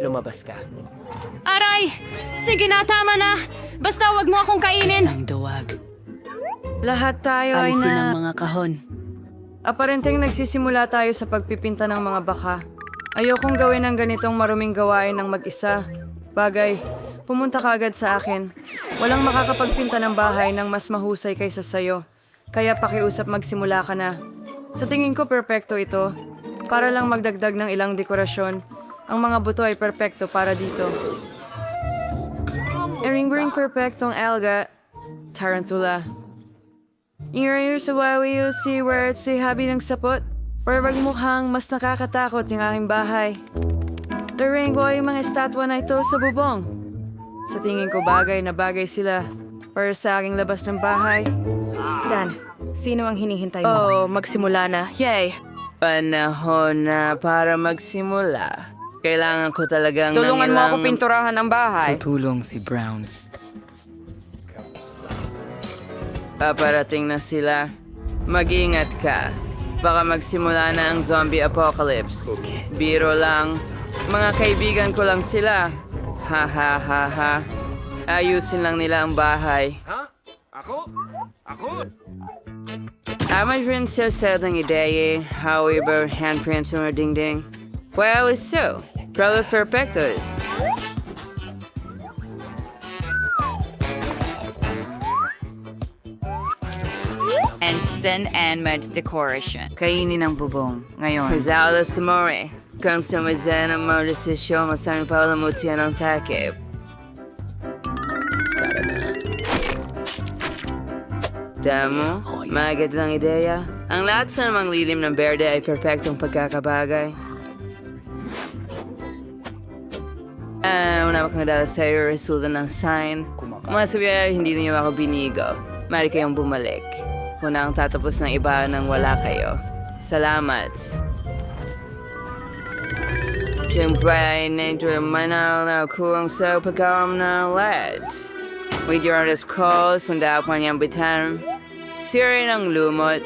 lumabas ka. Aray! Sige na, tama na! Basta wag mo akong kainin! Isang duwag. Lahat tayo ay Alisin na... ang mga kahon. Aparenteng nagsisimula tayo sa pagpipinta ng mga baka. Ayokong gawin ang ganitong maruming gawain ng mag-isa. Bagay, pumunta ka agad sa akin. Walang makakapagpinta ng bahay ng mas mahusay kaysa sayo. Kaya pakiusap magsimula ka na. Sa tingin ko perpekto ito. Para lang magdagdag ng ilang dekorasyon. Ang mga buto ay perpekto para dito. Ering-ring perpektong alga. Tarantula. Ingayur sa wawi si where si habi ng sapot. Wag mukhang mas nakakatakot yung aking bahay. Turing ko yung mga estatwa na ito sa bubong. Sa tingin ko bagay na bagay sila para sa aking labas ng bahay. Dan, sino ang hinihintay mo? Oh, magsimula na. Yay! Panahon na para magsimula. Kailangan ko talagang Tulungan ng mo ako pinturahan ng bahay. Tutulong si Brown. Paparating na sila. Mag-ingat ka. Baka magsimula na ang zombie apocalypse. Biro lang. Mga kaibigan ko lang sila. Ha ha ha ha. Ayusin lang nila ang bahay. Ha? Ako? Ako? Tama rin siya sa ng ideya. However, handprints mo ding-ding. Well, it's so. Probably perfectos. and Sin and Med's decoration. Kainin ang bubong. Ngayon, Rizalo Samore. Kung sumazan ang mga desisyon, masaming paulamutian ang takip. Damo, magandang ideya. Ang lahat sa namang lilim ng berde ay perpektong pagkakabagay. Ah, una kang dala sa iyo, resulta ng sign. Masabi ay hindi niyo ako binigo. Mari kayong bumalik. Una ang tatapos ng iba nang wala kayo. Salamat. Siyempre medyo manaw na kurang sa pagkawam ng LED. With your honest calls, hunda ako niyang bitan. Sira ng lumot.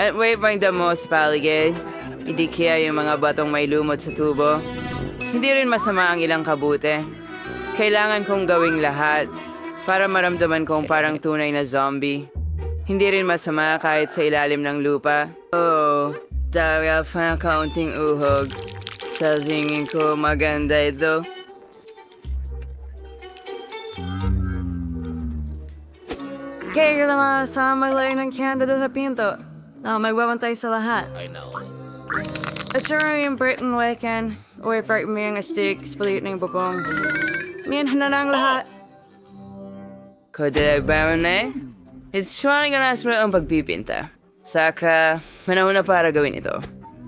At wait bang damo sa paligid. Hindi kaya yung mga batong may lumot sa tubo. Hindi rin masama ang ilang kabute. Kailangan kong gawing lahat para maramdaman kong parang tunay na zombie. Hindi rin masama kahit sa ilalim ng lupa. Oh, dahil pa ng kaunting uhog. Sa singin ko maganda ito. Kaya lang sa maglayo ng kandado sa pinto na magbabantay sa lahat. I know. At sure yung Britain weekend, or part mo yung stick, spalit na yung bubong. Ngayon na lang lahat. Kodelag ba mo na It's trying na nasa ang pagpipinta. Saka, manahon na para gawin ito.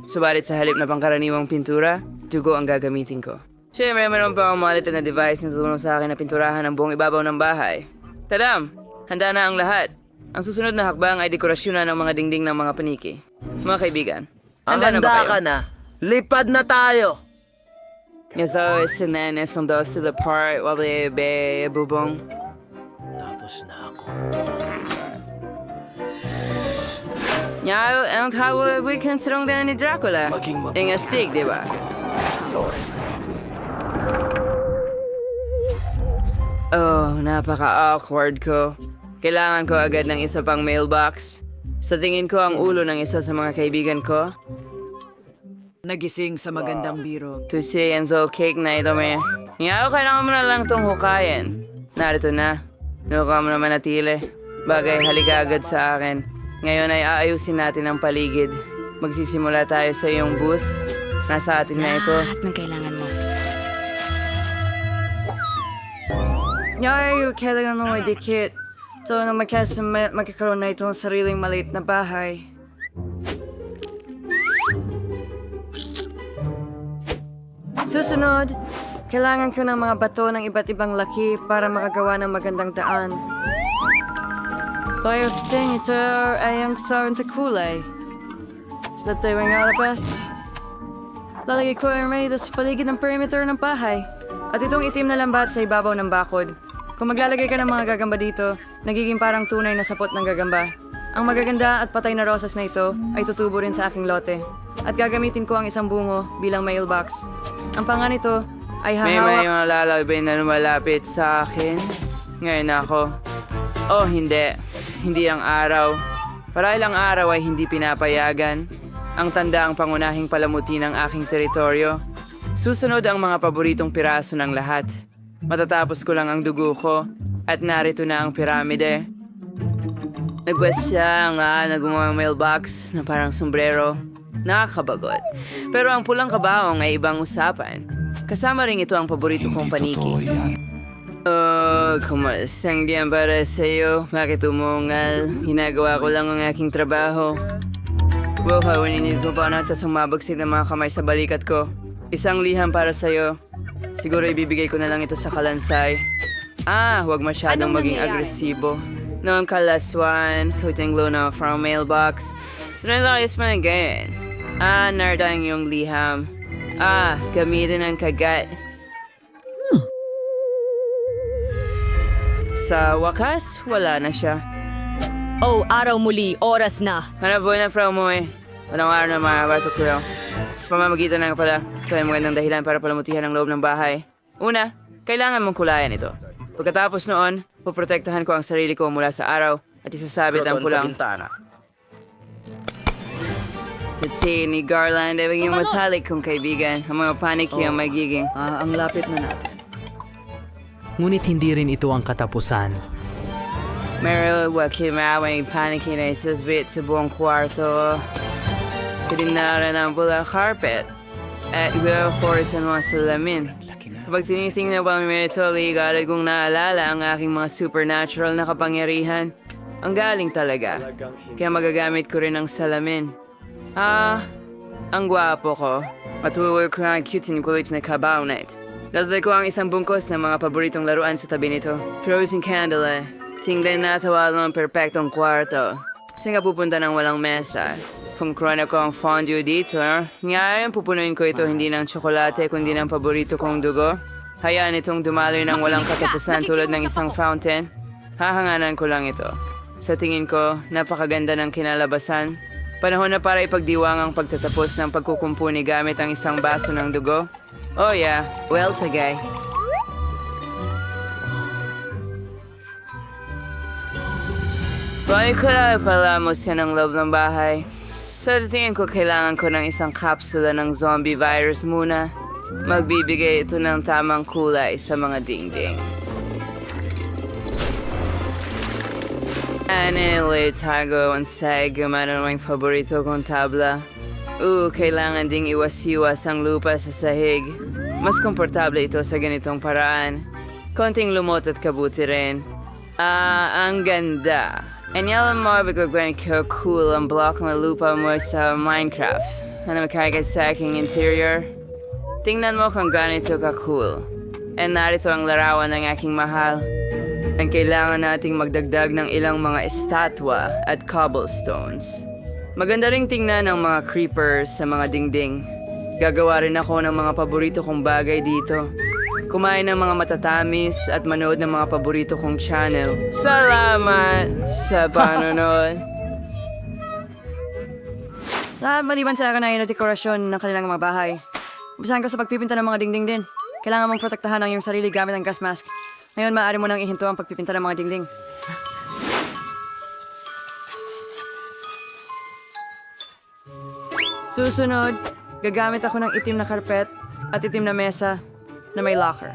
Subalit sa halip na pangkaraniwang pintura, dugo ang gagamitin ko. Siyempre, meron pa akong maliit na device na tutulong sa akin na pinturahan ang buong ibabaw ng bahay. Tadam! Handa na ang lahat. Ang susunod na hakbang ay dekorasyon na ng mga dingding ng mga paniki. Mga kaibigan, Ang handa na ba handa kayo? ka na. Lipad na tayo. Yes, so, sinenes ng dos to the part while they be bubong. Tapos na ako. Ja, ang kawo we considering din ni Dracula. Maging mabuti. Yung astig, di ba? Oh, napaka-awkward ko. Kailangan ko agad ng isa pang mailbox. Sa tingin ko ang ulo ng isa sa mga kaibigan ko. Nagising sa magandang biro. To see and so cake na ito may. Nga kailangan mo na lang itong hukayin. Narito na. Nuka mo na manatili. Bagay halika agad sa akin. Ngayon ay aayusin natin ang paligid. Magsisimula tayo sa iyong booth. Nasa atin na ito. Lahat ng kailangan mo. Ngayon, kailangan mo may dikit. So, na magkas magkakaroon na itong sariling maliit na bahay. Susunod, kailangan ko ng mga bato ng iba't ibang laki para makagawa ng magandang daan. Kaya sa tingin ito ay ang kasaran sa kulay. Sa tayo ang alabas. Lalagay ko ang may sa paligid ng perimeter ng bahay. At itong itim na lambat sa ibabaw ng bakod. Kung maglalagay ka ng mga gagamba dito, nagiging parang tunay na sapot ng gagamba. Ang magaganda at patay na rosas na ito ay tutubo rin sa aking lote. At gagamitin ko ang isang bungo bilang mailbox. Ang panga nito ay May may hahawak... mga lalabay na lumalapit sa akin. Ngayon ako. Oh, hindi. Hindi ang araw. Para ilang araw ay hindi pinapayagan. Ang tanda ang pangunahing palamuti ng aking teritoryo. Susunod ang mga paboritong piraso ng lahat. Matatapos ko lang ang dugo ko at narito na ang piramide. Nagwes siya nga na mailbox na parang sombrero. Nakakabagot. Pero ang pulang kabaong ay ibang usapan. Kasama rin ito ang paborito kong paniki. Oh, kumasang diyan para sa'yo. Bakit umungal? Ginagawa ko lang ang aking trabaho. Wow, hawaninis mo pa na tas mabagsik ng mga kamay sa balikat ko. Isang liham para sa'yo. Siguro ibibigay ko na lang ito sa kalansay. Ah, huwag masyadong maging agresibo. Noong kalaswan, kuting luna from mailbox. Sinalakis pa na ganyan. Ah, narda ang iyong liham. Ah, gamitin ang kagat. Sa wakas, wala na siya. Oh, araw muli. Oras na. Hanap na fra mo eh. Walang araw na makapasok ko lang. Sa pamamagitan ng pala, ito ay magandang dahilan para palamutihan ang loob ng bahay. Una, kailangan mong kulayan ito. Pagkatapos noon, poprotektahan ko ang sarili ko mula sa araw at isasabit ang Kroton sa pulang bintana. tuti ni Garland ay maging matalik kong kaibigan. Ang mga paniki ang magiging. Ah, ang lapit na natin. Ngunit hindi rin ito ang katapusan. Meron wakil maawang paniki na isasbit sa buong kwarto. Pininaran ang pula carpet at iba force ang mga salamin. Kapag tinitingnan pa mo ito, ligarad kong naalala ang aking mga supernatural na kapangyarihan. Ang galing talaga. Kaya magagamit ko rin ang salamin. Ah, ang gwapo ko. Matuwag ko ang cute and kulit na kabaunet. Lasday ko ang isang bungkos ng mga paboritong laruan sa tabi nito. Frozen candle eh. Tingnan na tawalo ng perpektong kwarto. Kasi nga pupunta ng walang mesa. Kung krona ko ang fondue dito, ngayon pupunuin ko ito hindi ng tsokolate kundi ng paborito kong dugo. Hayaan itong dumaloy ng walang katapusan tulad ng isang fountain. Hahanganan ko lang ito. Sa tingin ko, napakaganda ng kinalabasan. Panahon na para ipagdiwang ang pagtatapos ng pagkukumpuni gamit ang isang baso ng dugo. Oh yeah, well tagay. Bakit ko lang palamos yan ang loob ng bahay? Sa tingin ko kailangan ko ng isang kapsula ng zombie virus muna. Magbibigay ito ng tamang kulay sa mga dingding. Anile tago ang sa gumana ng paborito kong tabla. Oo, kailangan ding iwas-iwas ang lupa sa sahig. Mas komportable ito sa ganitong paraan. Konting lumot at kabuti rin. Ah, ang ganda. And alam mo, bigagawin ko cool ang block ng lupa mo sa Minecraft. Ano makagad sa aking interior? Tingnan mo kung ganito ka cool. And narito ang larawan ng aking mahal. Ang kailangan nating magdagdag ng ilang mga estatwa at cobblestones. Maganda ring tingnan ang mga creepers sa mga dingding. Gagawa rin ako ng mga paborito kong bagay dito. Kumain ng mga matatamis at manood ng mga paborito kong channel. Salamat sa panonood. Lahat maliban sa akin ay dekorasyon ng kanilang mga bahay. Umpisahan ka sa pagpipinta ng mga dingding din. Kailangan mong protektahan ang iyong sarili gamit ang gas mask. Ngayon, maaari mo nang ihinto ang pagpipinta ng mga dingding. Susunod, gagamit ako ng itim na karpet at itim na mesa na may locker.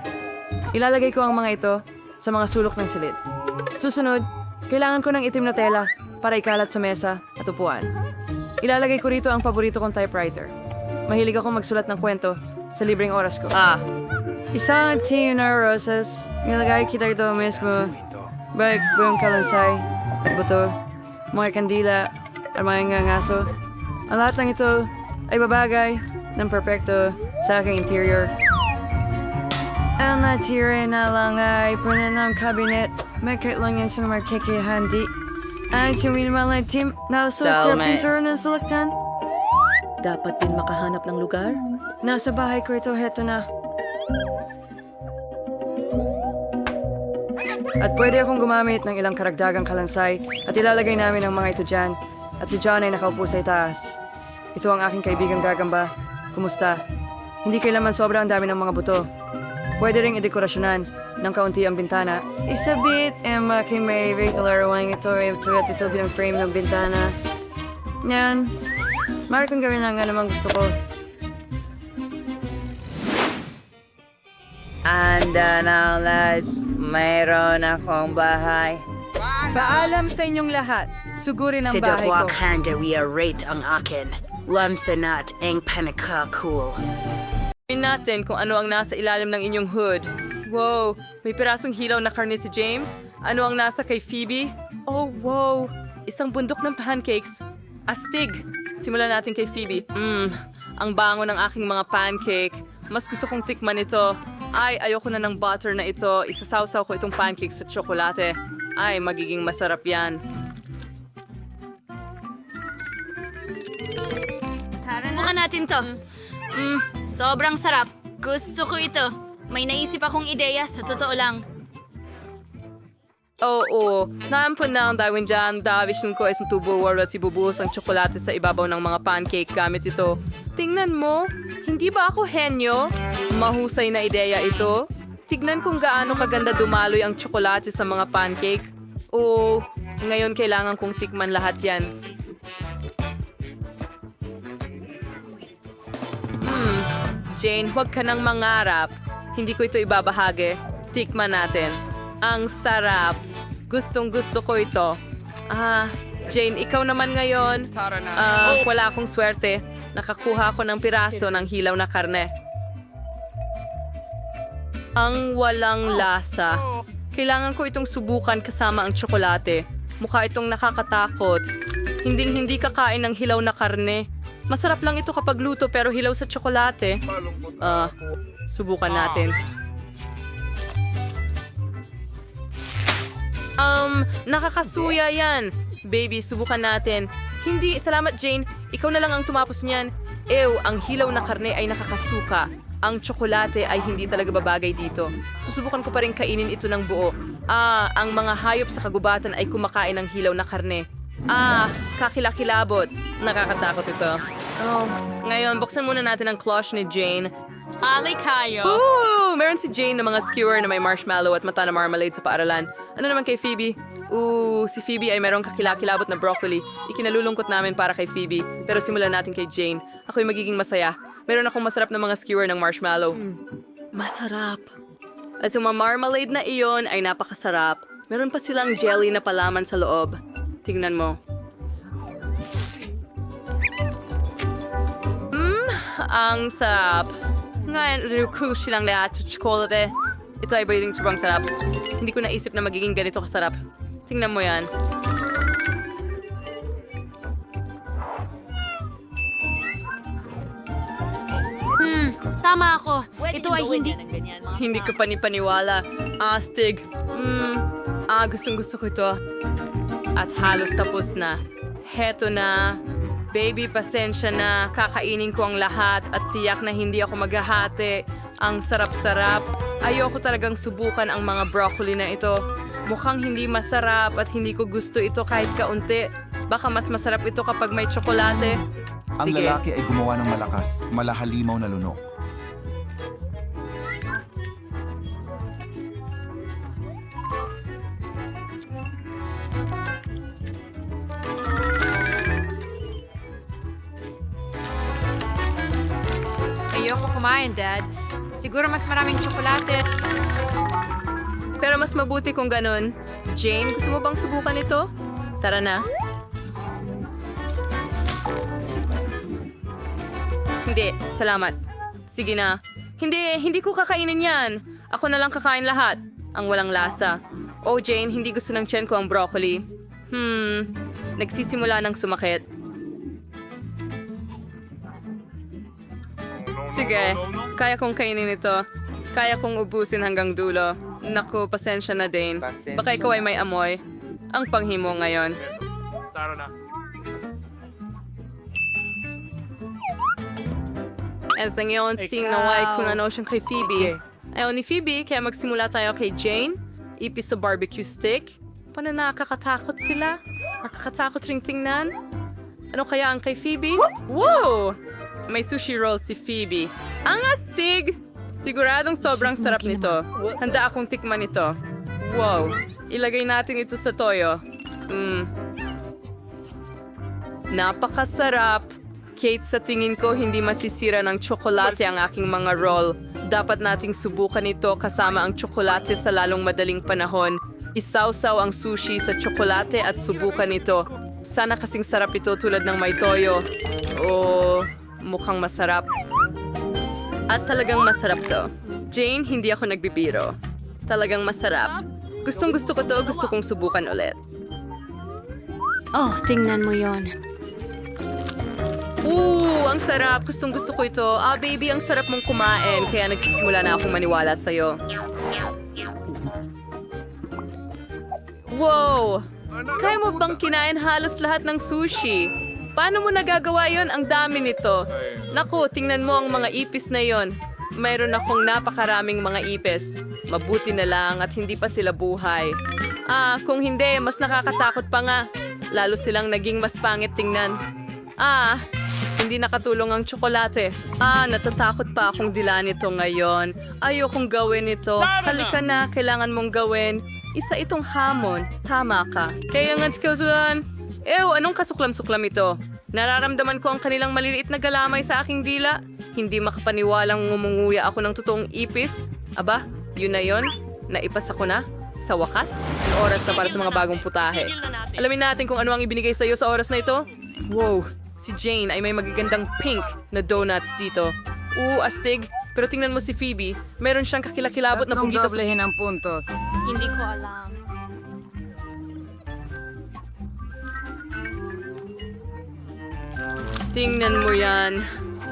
Ilalagay ko ang mga ito sa mga sulok ng silid. Susunod, kailangan ko ng itim na tela para ikalat sa mesa at upuan. Ilalagay ko rito ang paborito kong typewriter. Mahilig ako magsulat ng kwento sa libreng oras ko. Ah, Isang tin na roses, nilagay kita ito mismo. Baik buong kalansay at buto, mga kandila at mga ngangaso. Ang lahat ng ito ay babagay ng perpekto sa aking interior. Ang natira na lang ay puno ng cabinet. May lang yan sa mga handi. Ang suminimal na team na uso sa pintura ng suluktan. Dapat din makahanap ng lugar. Nasa bahay ko ito, heto na. At pwede akong gumamit ng ilang karagdagang kalansay at ilalagay namin ang mga ito dyan. At si John ay nakaupo sa itaas. Ito ang aking kaibigang gagamba. Kumusta? Hindi kailanman sobra ang dami ng mga buto. Pwede ring idekorasyonan ng kaunti ang bintana. Isabit, Emma, kay may regular wang ito, ito at ito bilang frame ng bintana. Yan. Mari kong gawin ang anumang gusto ko. Anda na, lads. Mayroon akong bahay. Paalam sa inyong lahat. Sugurin ang Si bahay ko. Dogwalk Handa we are rate ang akin. Lamsanat ang panaka cool. Tingnan natin kung ano ang nasa ilalim ng inyong hood. Wow, may pirasong hilaw na karne si James. Ano ang nasa kay Phoebe? Oh, wow, isang bundok ng pancakes. Astig! Simulan natin kay Phoebe. Mmm, ang bango ng aking mga pancake. Mas gusto kong tikman ito. Ay, ayoko na ng butter na ito. Isasawsaw ko itong pancake sa tsokolate. Ay, magiging masarap yan. Subukan natin to. Mm, sobrang sarap. Gusto ko ito. May naisip akong ideya sa totoo lang. Oo, naampun na ang Darwin dyan. Davish ko isang tubo wala si bubuhos ang tsokolate sa ibabaw ng mga pancake gamit ito. Tingnan mo, hindi ba ako henyo? Mahusay na ideya ito. Tignan kung gaano kaganda dumaloy ang tsokolate sa mga pancake. Oo, ngayon kailangan kong tikman lahat yan. Jane, huwag ka nang mangarap. Hindi ko ito ibabahagi. Tikman natin. Ang sarap. Gustong gusto ko ito. Ah, Jane, ikaw naman ngayon. Ah, wala akong swerte. Nakakuha ako ng piraso ng hilaw na karne. Ang walang lasa. Kailangan ko itong subukan kasama ang tsokolate. Mukha itong nakakatakot. Hinding hindi kakain ng hilaw na karne. Masarap lang ito kapag luto pero hilaw sa tsokolate. Ah, subukan natin. Um, nakakasuya yan. Baby, subukan natin. Hindi, salamat Jane. Ikaw na lang ang tumapos niyan. Ew, ang hilaw na karne ay nakakasuka. Ang tsokolate ay hindi talaga babagay dito. Susubukan ko pa rin kainin ito ng buo. Ah, ang mga hayop sa kagubatan ay kumakain ng hilaw na karne. Ah, kakilakilabot. Nakakatakot ito. Oh, ngayon, buksan muna natin ang cloche ni Jane. Alay kayo. Ooh! Meron si Jane na mga skewer na may marshmallow at mata na marmalade sa paaralan. Ano naman kay Phoebe? Ooh, si Phoebe ay merong kakilakilabot na broccoli. Ikinalulungkot namin para kay Phoebe. Pero simulan natin kay Jane. Ako'y magiging masaya. Meron akong masarap na mga skewer ng marshmallow. Masarap. At yung marmalade na iyon ay napakasarap. Meron pa silang jelly na palaman sa loob. Tingnan mo. Ang sarap. Ngayon, ruku silang lahat sa tsokolate. Ito ay baying sobrang sarap. Hindi ko naisip na magiging ganito kasarap. Tingnan mo yan. Hmm, tama ako. Ito ay hindi... Hindi ko panipaniwala. Astig. Mmm, ah, gustong gusto ko ito. At halos tapos na. Heto na. Baby, pasensya na. Kakainin ko ang lahat at tiyak na hindi ako maghahati. Ang sarap-sarap. Ayoko talagang subukan ang mga broccoli na ito. Mukhang hindi masarap at hindi ko gusto ito kahit kaunti. Baka mas masarap ito kapag may tsokolate. Ang Sige. lalaki ay gumawa ng malakas, malahalimaw na lunok. Kumain, Dad. Siguro mas maraming tsokolate. Pero mas mabuti kung ganun. Jane, gusto mo bang subukan ito? Tara na. Hindi, salamat. Sige na. Hindi, hindi ko kakainin yan. Ako na lang kakain lahat. Ang walang lasa. Oh, Jane, hindi gusto ng tiyan ko ang broccoli. Hmm, nagsisimula ng sumakit. Sige, kaya kong kainin ito. Kaya kong ubusin hanggang dulo. Naku, pasensya na, Dane. Baka ikaw ay may amoy. Ang panghimo ngayon. As ang iyon, sinaway kung ano siyang kay Phoebe. Ayaw ni Phoebe, kaya magsimula tayo kay Jane. Ipis sa barbecue stick. Paano nakakatakot sila? Nakakatakot ring tingnan? Ano kaya ang kay Phoebe? Wow! May sushi roll si Phoebe. Ang astig! Siguradong sobrang sarap nito. Handa akong tikman ito. Wow. Ilagay natin ito sa toyo. Mm. Napakasarap. Kate, sa tingin ko hindi masisira ng tsokolate ang aking mga roll. Dapat nating subukan ito kasama ang tsokolate sa lalong madaling panahon. Isawsaw ang sushi sa tsokolate at subukan ito. Sana kasing sarap ito tulad ng may toyo. Oh, mukhang masarap. At talagang masarap to. Jane, hindi ako nagbibiro. Talagang masarap. Gustong gusto ko to, gusto kong subukan ulit. Oh, tingnan mo yon. Ooh, ang sarap. Gustong gusto ko ito. Ah, baby, ang sarap mong kumain. Kaya nagsisimula na akong maniwala sa'yo. Wow! Kaya mo bang kinain halos lahat ng sushi? Paano mo nagagawa yon? Ang dami nito. Naku, tingnan mo ang mga ipis na yon. Mayroon akong napakaraming mga ipis. Mabuti na lang at hindi pa sila buhay. Ah, kung hindi, mas nakakatakot pa nga. Lalo silang naging mas pangit tingnan. Ah, hindi nakatulong ang tsokolate. Ah, natatakot pa akong dilaan ito ngayon. Ayokong gawin ito. Halika na, kailangan mong gawin. Isa itong hamon. Tama ka. Kaya nga tsulan. Ew, anong kasuklam-suklam ito? Nararamdaman ko ang kanilang maliliit na galamay sa aking dila. Hindi makapaniwalang ngumunguya ako ng totoong ipis. Aba, yun na yun. Naipas ako na. Sa wakas, ang oras na para sa mga bagong putahe. Alamin natin kung ano ang ibinigay sa iyo sa oras na ito. Wow, si Jane ay may magagandang pink na donuts dito. Oo, astig. Pero tingnan mo si Phoebe, meron siyang kakilakilabot na punggita sa... ang puntos. Hindi ko alam. Tingnan mo yan.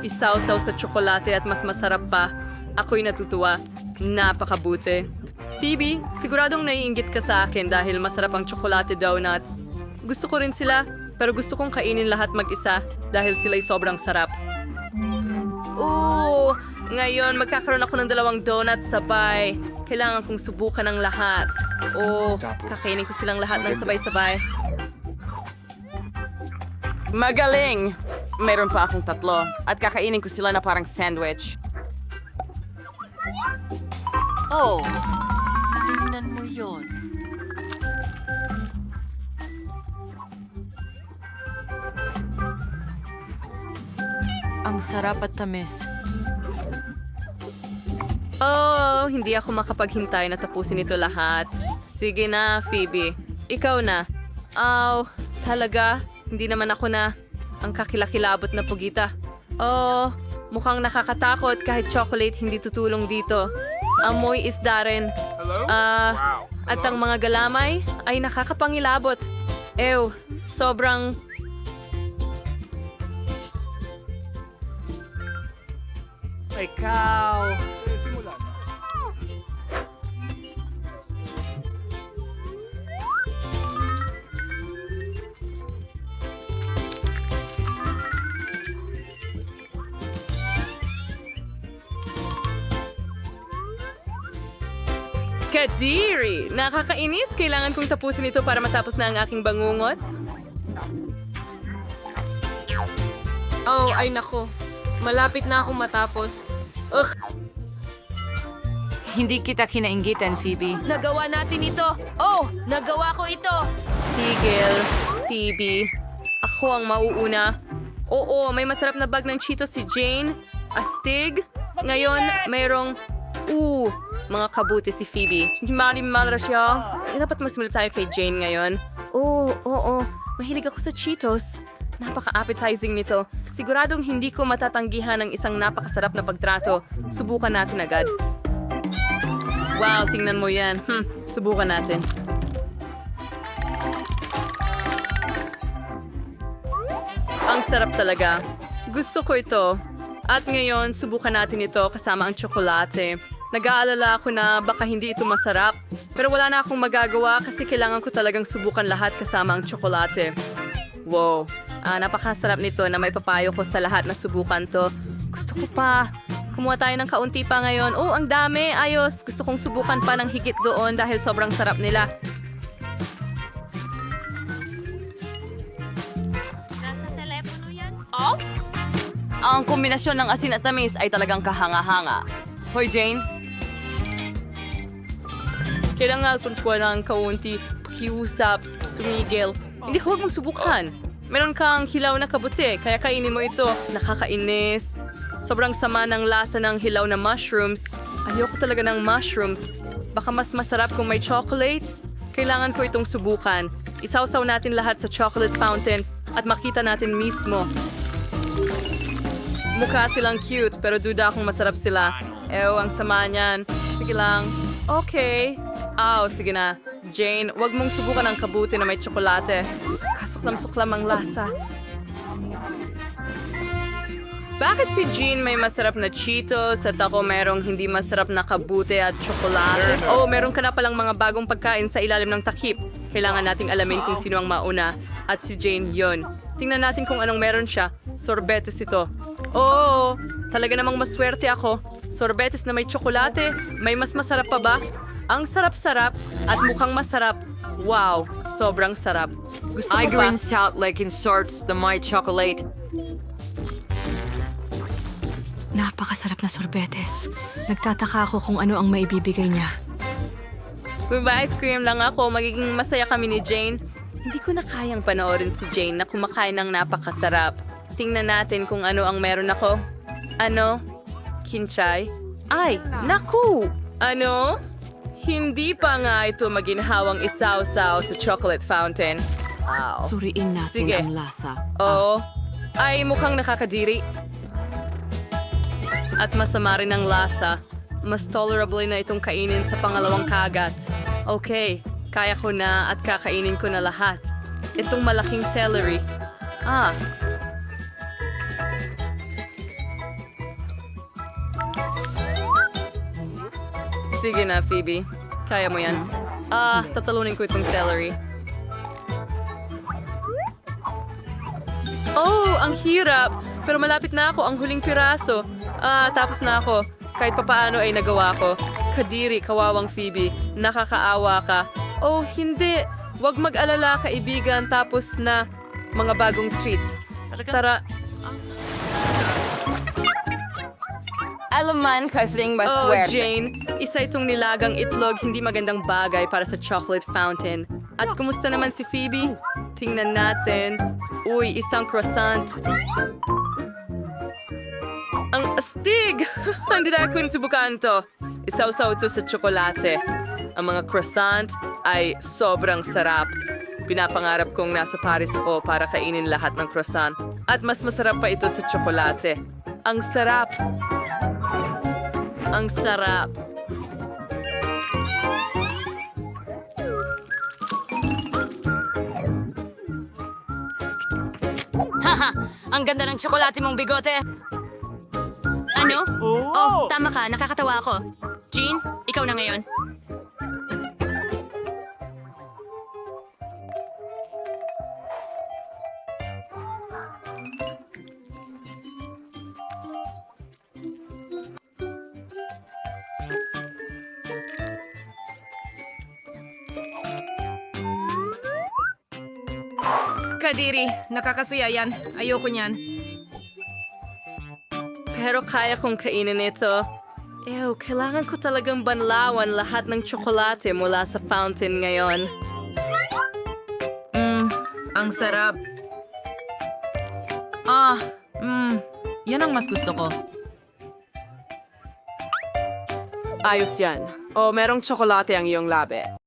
Isawsaw sa tsokolate at mas masarap pa. Ako'y natutuwa. Napakabuti. Phoebe, siguradong naiinggit ka sa akin dahil masarap ang tsokolate donuts. Gusto ko rin sila, pero gusto kong kainin lahat mag-isa dahil sila'y sobrang sarap. Ooh, ngayon magkakaroon ako ng dalawang donuts sabay. Kailangan kong subukan ng lahat. Oh, Tapos, kakainin ko silang lahat ng sabay-sabay. Magaling! Meron pa akong tatlo. At kakainin ko sila na parang sandwich. Oh, tingnan mo yon. Ang sarap at tamis. Oh, hindi ako makapaghintay na tapusin ito lahat. Sige na, Phoebe. Ikaw na. Oh, talaga? Hindi naman ako na ang kakilakilabot na pugita. Oh, mukhang nakakatakot kahit chocolate hindi tutulong dito. Amoy isda rin. Ah, at ang mga galamay ay nakakapangilabot. Ew, sobrang Kadiri! Nakakainis. Kailangan kong tapusin ito para matapos na ang aking bangungot. Oh, ay nako. Malapit na akong matapos. Ugh, Hindi kita kinainggitan, Phoebe. nagawa natin ito. Oh, nagawa ko ito. Tigil, Phoebe. Ako ang mauuna. Oo, may masarap na bag ng Cheetos si Jane. Astig. Ngayon, mayroong... Ooh, mga kabuti si Phoebe. Mali mala siya. Eh, dapat mas mula tayo kay Jane ngayon. Oo, oo. Mahilig ako sa Cheetos. Napaka-appetizing nito. Siguradong hindi ko matatanggihan ang isang napakasarap na pagtrato. Subukan natin agad. Wow, tingnan mo yan. Hmm, subukan natin. Ang sarap talaga. Gusto ko ito. At ngayon, subukan natin ito kasama ang tsokolate. Nag-aalala ako na baka hindi ito masarap. Pero wala na akong magagawa kasi kailangan ko talagang subukan lahat kasama ang tsokolate. Wow, ah, napakasarap nito na may papayo ko sa lahat na subukan to. Gusto ko pa. Kumuha tayo ng kaunti pa ngayon. Oh, ang dami. Ayos. Gusto kong subukan pa ng higit doon dahil sobrang sarap nila. Ang kombinasyon ng asin at tamis ay talagang kahanga-hanga. Hoy, Jane. Kailangan kontrol ng kaunti, pakiusap, tumigil. Hindi ka huwag mong subukan. Meron kang hilaw na kabuti, kaya kainin mo ito. Nakakainis. Sobrang sama ng lasa ng hilaw na mushrooms. Ayoko talaga ng mushrooms. Baka mas masarap kung may chocolate. Kailangan ko itong subukan. Isawsaw natin lahat sa chocolate fountain at makita natin mismo. Mukha silang cute, pero duda akong masarap sila. Ew, ang sama niyan. Sige lang. Okay. Aw, sige na. Jane, wag mong subukan ang kabuti na may tsokolate. Kasuklam-suklam ang lasa. Bakit si Jean may masarap na Cheetos at ako merong hindi masarap na kabuti at tsokolate? Oh, meron ka na palang mga bagong pagkain sa ilalim ng takip. Kailangan nating alamin kung sino ang mauna. At si Jane yon. Tingnan natin kung anong meron siya. Sorbetes ito. Oo, talaga namang maswerte ako. Sorbetes na may tsokolate. May mas masarap pa ba? Ang sarap-sarap at mukhang masarap. Wow, sobrang sarap. Gusto mo ba? Salt Lake in sorts the my chocolate. Napakasarap na sorbetes. Nagtataka ako kung ano ang maibibigay niya. Kung ba ice cream lang ako, magiging masaya kami ni Jane. Hindi ko na kayang panoorin si Jane na kumakain ng napakasarap. Tingnan natin kung ano ang meron ako. Ano? Kinchay? Ay, naku! Ano? Hindi pa nga ito maginhawang isaw-saw sa chocolate fountain. Wow. Suriin natin Sige. ang lasa. Oo. Ay, mukhang nakakadiri. At masama rin ang lasa. Mas tolerable na itong kainin sa pangalawang kagat. Okay, kaya ko na at kakainin ko na lahat. Itong malaking celery. Ah. Sige na, Phoebe. Kaya mo yan. Ah, tatalunin ko itong celery. Oh, ang hirap. Pero malapit na ako, ang huling piraso. Ah, tapos na ako. Kahit papaano ay nagawa ko. Kadiri, kawawang Phoebe. Nakakaawa ka. Oh, hindi. Huwag mag-alala, kaibigan. Tapos na mga bagong treat. Tara. Alaman kasing Oh, maswerte. Jane. Isa itong nilagang itlog, hindi magandang bagay para sa chocolate fountain. At kumusta naman si Phoebe? Tingnan natin. Uy, isang croissant. Ang astig! Hindi na ako subukan to. Isaw-saw to sa tsokolate. Ang mga croissant ay sobrang sarap. Pinapangarap kong nasa Paris ako para kainin lahat ng croissant. At mas masarap pa ito sa tsokolate. Ang sarap! Ang sarap! Haha, ang ganda ng tsokolate mong bigote. Ano? Oh, tama ka. Nakakatawa ako. Jean, ikaw na ngayon. Kadiri, nakakasuya yan. Ayoko niyan. Pero kaya kong kainin ito. Ew, kailangan ko talagang banlawan lahat ng tsokolate mula sa fountain ngayon. Mmm, ang sarap. Ah, mmm, yan ang mas gusto ko. Ayos yan. O, merong tsokolate ang iyong labi.